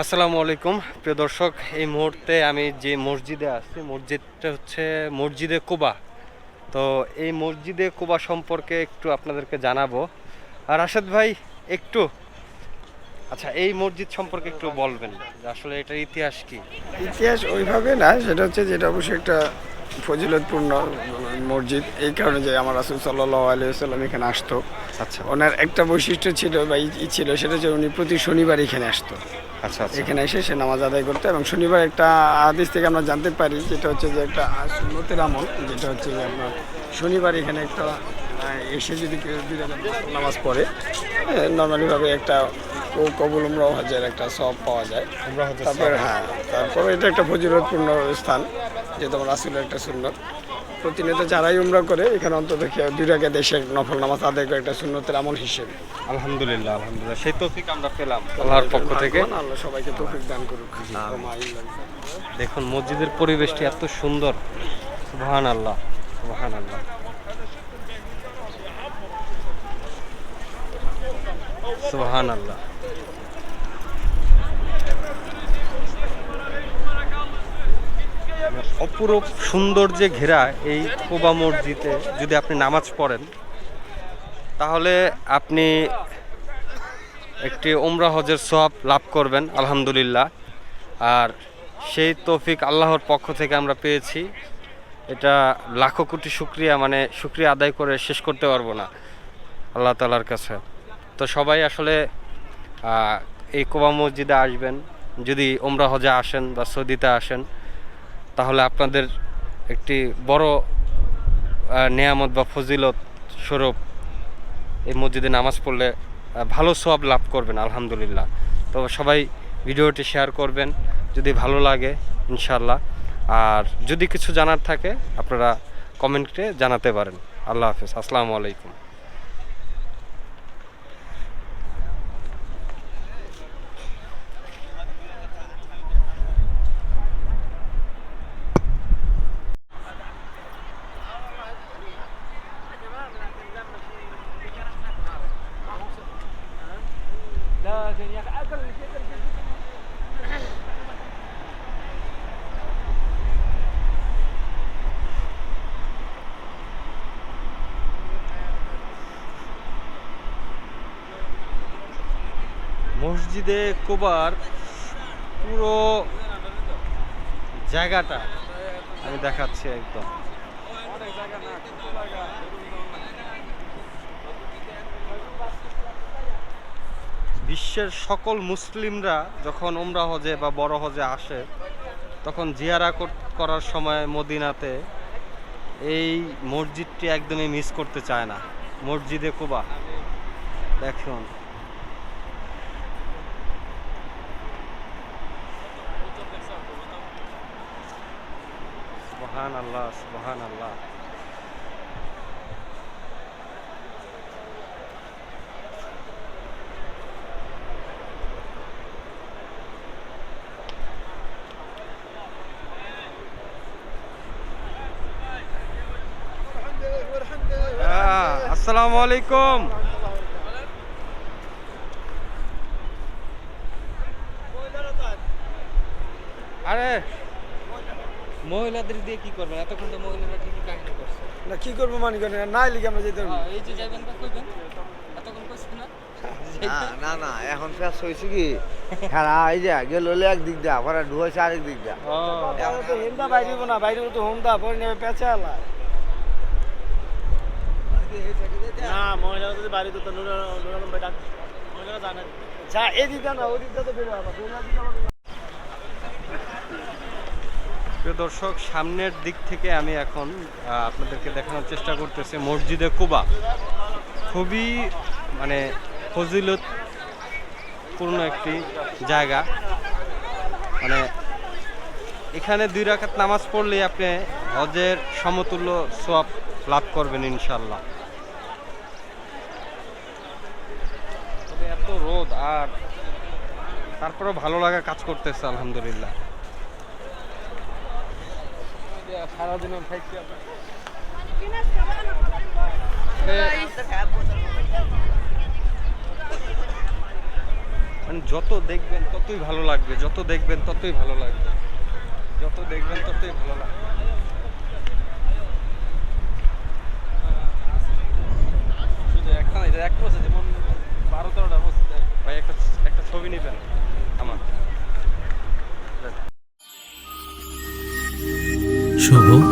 আসসালামু আলাইকুম। প্রিয় দর্শক এই মুহূর্তে আমি যে মসজিদে আছি মসজিদটা হচ্ছে মসজিদে কুবা। তো এই মসজিদে কুবা সম্পর্কে একটু আপনাদেরকে জানাব। আর রাশেদ ভাই একটু আচ্ছা এই মসজিদ সম্পর্কে একটু বলবেন আসলে এটার ইতিহাস কি? ইতিহাস ওইভাবে না সেটা হচ্ছে যেটা অবশ্যই একটা ফজিলতপূর্ণ মসজিদ। এই কারণে যে আমার রাসুল সাল্লাহ আলিয়াল্লাম এখানে আসতো। আচ্ছা। ওনার একটা বৈশিষ্ট্য ছিল বা ছিল সেটা হচ্ছে উনি প্রতি শনিবার এখানে আসতো। আচ্ছা আচ্ছা। এখানে এসে সে নামাজ আদায় করতো এবং শনিবার একটা আদেশ থেকে আমরা জানতে পারি যেটা হচ্ছে যে একটা সুন্নতের আমল যেটা হচ্ছে যে আপনার শনিবার এখানে একটা এসে যদি কেউ নামাজ পড়ে নর্মালিভাবে একটা ক- কবুল উমরা হজের একটা সব পাওয়া যায়। তারপরে হ্যাঁ তারপরে এটা একটা ফজিলতপূর্ণ স্থান যেহেতু আমার রাসুলের একটা সুন্নত। প্রতিনিয়ত যারাই উমরা করে এখানে অন্তত দুই রাকাত দেশে নফল নামাজ আদায় করে একটা সুন্নতের আমল হিসেবে। আলহামদুলিল্লাহ আলহামদুলিল্লাহ। সেই তৌফিক আমরা পেলাম আল্লাহর পক্ষ থেকে। আল্লাহ সবাইকে তৌফিক দান করুক। দেখুন মসজিদের পরিবেশটি এত সুন্দর। সুবহান আল্লাহ সুবহান আল্লাহ সুবহান আল্লাহ অপরূপ সুন্দর যে ঘেরা এই কোবা মসজিদে যদি আপনি নামাজ পড়েন, তাহলে আপনি একটি ওমরা হজের সব লাভ করবেন, আলহামদুলিল্লাহ। আর সেই তৌফিক আল্লাহর পক্ষ থেকে আমরা পেয়েছি। এটা লাখো কোটি শুক্রিয়া মানে শুক্রিয়া আদায় করে শেষ করতে পারব না, আল্লাহ তালার কাছে। তো সবাই আসলে এই কোবা মসজিদে আসবেন, যদি ওমরা হজে আসেন বা সৌদিতে আসেন তাহলে আপনাদের একটি বড় নেয়ামত বা ফজিলত স্বরূপ এই মসজিদে নামাজ পড়লে ভালো সব লাভ করবেন, আলহামদুলিল্লাহ। তো সবাই ভিডিওটি শেয়ার করবেন, যদি ভালো লাগে ইনশাল্লাহ আর যদি কিছু জানার থাকে, আপনারা কমেন্টে জানাতে পারেন। আল্লাহ হাফেজ। আসসালামু আলাইকুম। মসজিদে কোবার পুরো জায়গাটা আমি দেখাচ্ছি একদম। বিশ্বের সকল মুসলিমরা যখন ওমরা হজে বা বড় হজে আসে, তখন জিয়ারা কর- করার সময় মদিনাতে এই মসজিদটি একদমই মিস করতে চায় না। মসজিদে কোবা। দেখুন। সুবহান আল্লাহ সুবহান আল্লাহ আহ, আসসালামু আলাইকুম আরে মহিলাদের দিয়ে কি করবেন? এতক্ষণ তো মহিলারা কি কি কাহিনী করছে? না কি করব মানি করেন? না লিখে আমরা যেতে পারব। এই যে যাইবেন বা কইবেন? এতক্ষণ কইছি না? না না এখন ফেস হয়েছে কি? খেলা এই যে গেল হলে এক দিক দিয়া আবার ঢুয়েছে আরেক দিক তো হেমদা বাইরে না বাইরে তো হোমদা পরে নেবে পেঁচা আলা। না মহিলারা যদি বাড়িতে তো নুর নুরালম ভাই ডাক মহিলারা জানে। যা এদিকটা না ওদিকটা তো বেরো আবার। বেরো দিকে আবার প্রিয় দর্শক, সামনের দিক থেকে আমি এখন আপনাদেরকে দেখানোর চেষ্টা করতেছি মসজিদে কুবা। খুবই মানে ফজিলতপূর্ণ একটি জায়গা। মানে এখানে দুই রাকাত নামাজ পড়লেই আপনি হজের সমতুল্য সোয়াব লাভ করবেন ইনশাল্লাহ তবে এত রোদ, আর তারপরেও ভালো লাগা কাজ করতেছে, আলহামদুলিল্লাহ। মানে যত দেখবেন ততই ভালো লাগবে, যত দেখবেন ততই ভালো লাগবে। যত দেখবেন ততই ভালো লাগবে। শুভ